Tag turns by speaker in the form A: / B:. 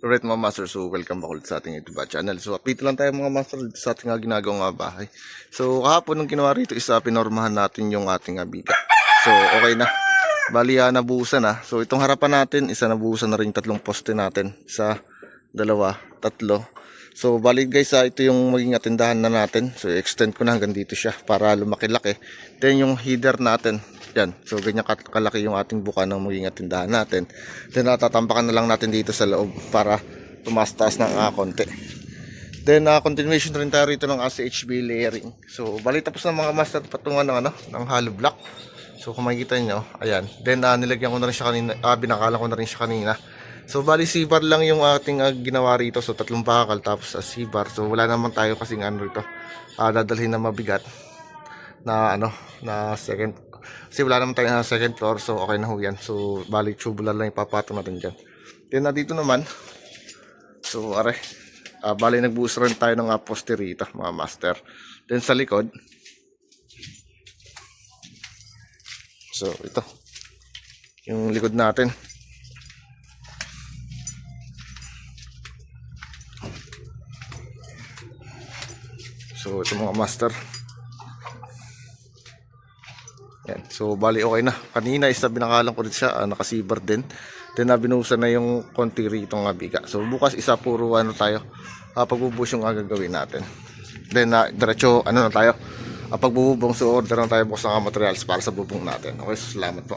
A: Alright mga master, so welcome back ulit sa ating YouTube channel. So update lang tayo mga master sa ating ginagawang bahay. So kahapon nung ginawa rito is uh, pinormahan natin yung ating uh, biga. So okay na. Bali uh, nabuhusan na. So itong harapan natin, isa nabuhusan na rin tatlong poste natin. Isa, dalawa, tatlo. So bali guys, uh, ito yung maging atindahan na natin. So extend ko na hanggang dito siya para lumaki-laki. Then yung header natin, yan. So, ganyan kalaki yung ating buka ng maging atindahan natin. Then, natatampakan na lang natin dito sa loob para tumaas-taas ng uh, konti. Then, uh, continuation rin tayo rito ng ACHB layering. So, bali tapos ng mga master patungan ng, ano, ng hollow block. So, kung makikita nyo, ayan. Then, uh, nilagyan ko na rin siya kanina, uh, binakalan ko na rin siya kanina. So, bali C-bar lang yung ating uh, ginawa rito. So, tatlong bakal tapos uh, C-bar. So, wala naman tayo kasing ano rito. Uh, dadalhin na mabigat na ano, na second kasi wala naman tayo na second floor, so okay na ho yan. So, bali tubular lang ipapato natin dyan. Then, na dito naman, so, are, uh, bali nagbuhos rin tayo ng uh, poste mga master. Then, sa likod, so, ito, yung likod natin. So, ito mga master. Yan. So, bali okay na. Kanina is na binakalan ko rin siya, ah, nakasibar din. Then, na binuhusan na yung konti rito ng biga. So, bukas isa puro ano tayo, uh, pagbubuhos yung gagawin natin. Then, uh, diretso, ano na tayo, uh, pagbubong, so order na tayo bukas ng mga materials para sa bubong natin. Okay, so, salamat po.